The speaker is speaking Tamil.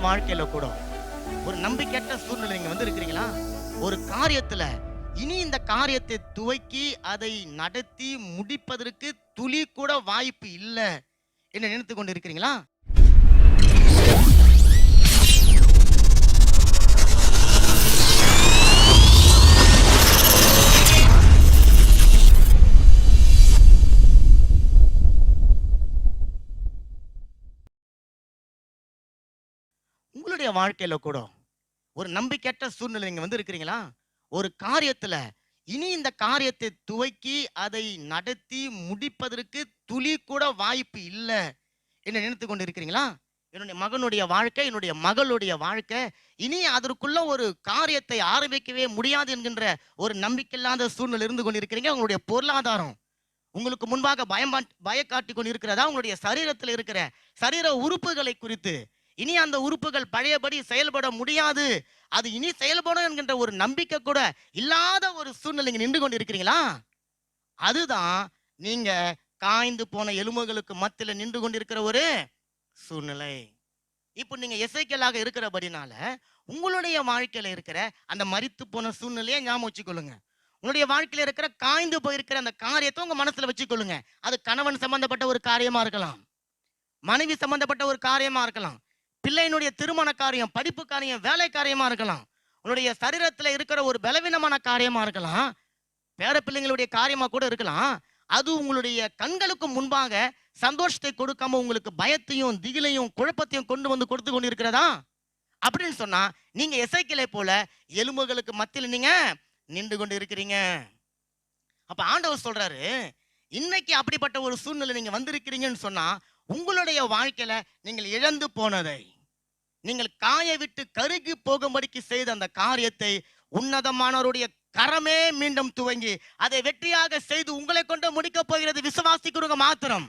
வாழ்க்கையில கூட ஒரு நம்பிக்கையற்ற சூழ்நிலை நீங்க வந்து இருக்கிறீங்களா ஒரு காரியத்துல இனி இந்த காரியத்தை துவக்கி அதை நடத்தி முடிப்பதற்கு துளி கூட வாய்ப்பு இல்லை. என்று நினைத்து கொண்டு இருக்கிறீங்களா உங்களுடைய வாழ்க்கையில கூட ஒரு நம்பிக்கையற்ற சூழ்நிலை நீங்க வந்து இருக்கிறீங்களா? ஒரு காரியத்துல இனி இந்த காரியத்தை துவக்கி அதை நடத்தி முடிப்பதற்கு துளி கூட வாய்ப்பு இல்லை என்று நினைத்து கொண்டு இருக்கிறீங்களா என்னுடைய மகனுடைய வாழ்க்கை என்னுடைய மகளுடைய வாழ்க்கை இனி அதற்குள்ள ஒரு காரியத்தை ஆரம்பிக்கவே முடியாது என்கின்ற ஒரு நம்பிக்கையில்லாத சூழ்நிலை இருந்து கொண்டிருக்கிறீங்க. உங்களுடைய பொருளாதாரம் உங்களுக்கு முன்பாக பயம் பய காட்டி கொண்டு இருக்கிறதா உங்களுடைய சரீரத்தில் இருக்கிற சரீர உறுப்புகளை குறித்து இனி அந்த உறுப்புகள் பழையபடி செயல்பட முடியாது. அது இனி செயல்படும் என்கின்ற ஒரு நம்பிக்கை கூட இல்லாத ஒரு சூழ்நிலை நின்று கொண்டு இருக்கிறீங்களா அதுதான் நீங்க காய்ந்து போன எலும்புகளுக்கு மத்தியில நின்று கொண்டிருக்கிற ஒரு சூழ்நிலை. இப்போ நீங்க இசைக்கலாக இருக்கிறபடினால உங்களுடைய வாழ்க்கையில இருக்கிற அந்த மறித்து போன சூழ்நிலையை ஞாபகம் வச்சுக்கொள்ளுங்க. உங்களுடைய வாழ்க்கையில இருக்கிற காய்ந்து போயிருக்கிற அந்த காரியத்தை உங்க மனசுல வச்சுக்கொள்ளுங்க. அது கணவன் சம்பந்தப்பட்ட ஒரு காரியமா இருக்கலாம். மனைவி சம்பந்தப்பட்ட ஒரு காரியமா இருக்கலாம். பிள்ளையினுடைய திருமண காரியம் படிப்பு காரியம் வேலை காரியமா இருக்கலாம். உன்னுடைய சரீரத்துல இருக்கிற ஒரு பலவீனமான காரியமா இருக்கலாம். பேர பிள்ளைங்களுடைய காரியமா கூட இருக்கலாம். அது உங்களுடைய கண்களுக்கு முன்பாக சந்தோஷத்தை கொடுக்காம உங்களுக்கு பயத்தையும் திகிலையும் குழப்பத்தையும் கொண்டு வந்து கொடுத்து கொண்டு இருக்கிறதா அப்படின்னு சொன்னா நீங்க எசைக்கிளை போல எலும்புகளுக்கு மத்தியில் நீங்க நின்று கொண்டு இருக்கிறீங்க. அப்ப ஆண்டவர் சொல்றாரு இன்னைக்கு அப்படிப்பட்ட ஒரு சூழ்நிலை நீங்க வந்திருக்கிறீங்கன்னு சொன்னா உங்களுடைய வாழ்க்கையில நீங்கள் இழந்து போனதை நீங்கள் காய விட்டு கருகி போகும்படிக்கு செய்த அந்த காரியத்தை உன்னதமானவருடைய கரமே மீண்டும் துவங்கி அதை வெற்றியாக செய்து உங்களை கொண்டு முடிக்க போகிறது விசுவாசிக்கிறவங்க மாத்திரம்.